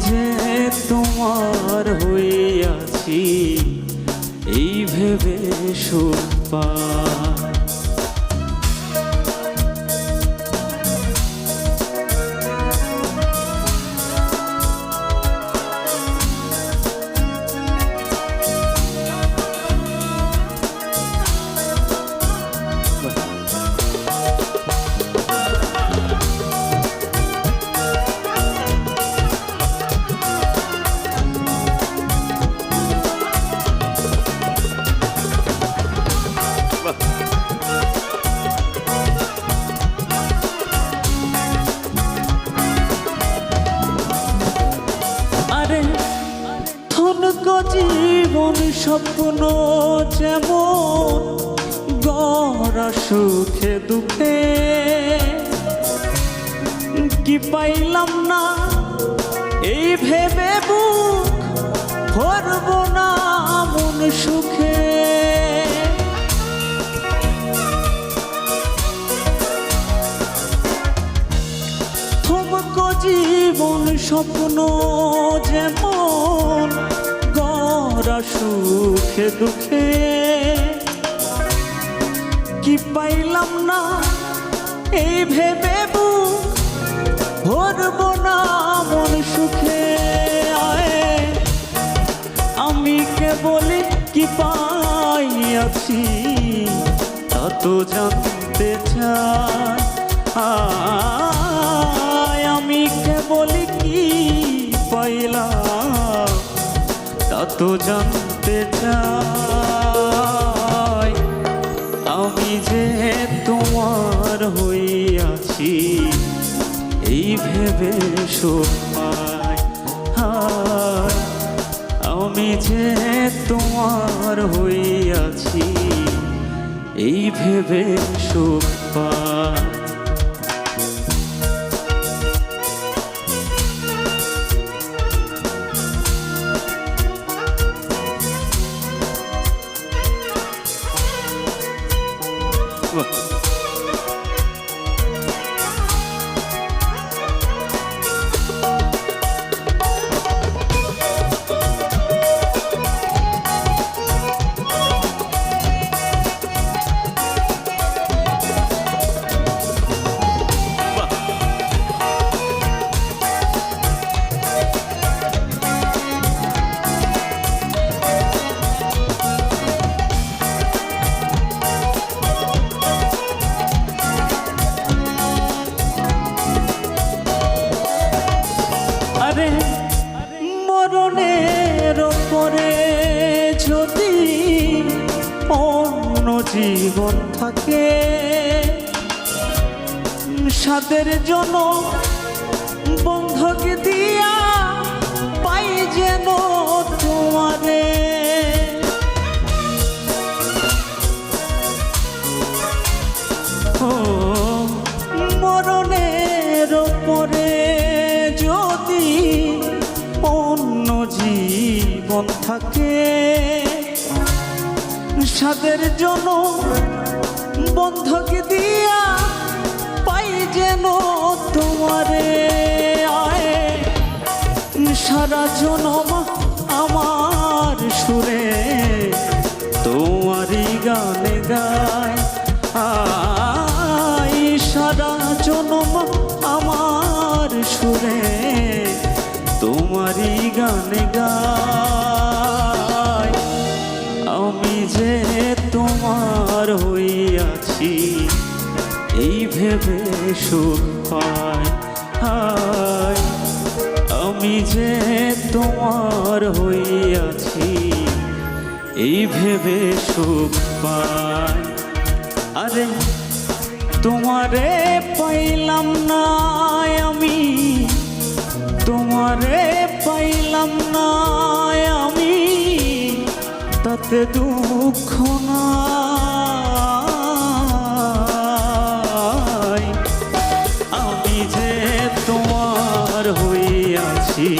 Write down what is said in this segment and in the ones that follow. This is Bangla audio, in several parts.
যে তোমার হইয়াছি এই ভেবে সুখ স্বপ্ন যেমন গড়া সুখে দুঃখে, কি পাইলাম না? এই ভেবে বুক ভরব না মন সুখে। জীবন স্বপ্ন যেমন গড়া সুখে দুঃখে কি পাইলাম না এই ভেবে বুক ভরব না মন সুখে? আয়, আমি কেবল কি পাইয়াছি তা তো জানতে চাই। আমি কেবল কি পাইলাম তা জানতে চাই? আমি যে তোমার হইয়াছি এই ভেবে হায়, আমি যে তোমার হইয়াছি এই ভেবে সুখ আরে জীবন থাকে। সাদের জন্য বন্ধকে দিয়া পাই যেন তোমারে। ও, মরণের পরে যদি অন্য জীবন থাকে সাদের জন্য বন্ধক দিয়া পাই যেন তোমারে। আয় সারা জনম আমার সুরে, তোমারই গানে গায়। আই সারা জনম আমার সুরে, তোমারই গানে গায়। ভেবে সুখ পাই হায়। আমি যে তোমার হইয়াছি, এই ভেবে সুখ পাই আরে, তোমারে পাইলাম না আমি, তোমারে পাইলাম না আমি, তাতে দুঃখ নাই। হইয়াছি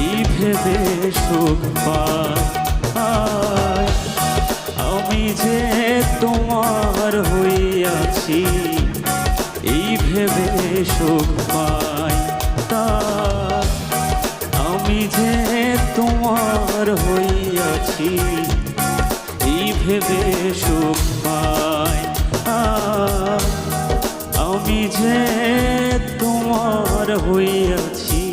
এই ভেবে সুখ পাই। আমি যে তোমার হইয়াছি এই ভেবে সুখ পাই তা। আমি যে তোমার হইয়াছি এই ভেবে সুখ পাই আমি যে তোমার তোমার হইয়াছি।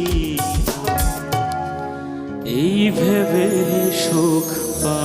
এই ভেবে সুখ পা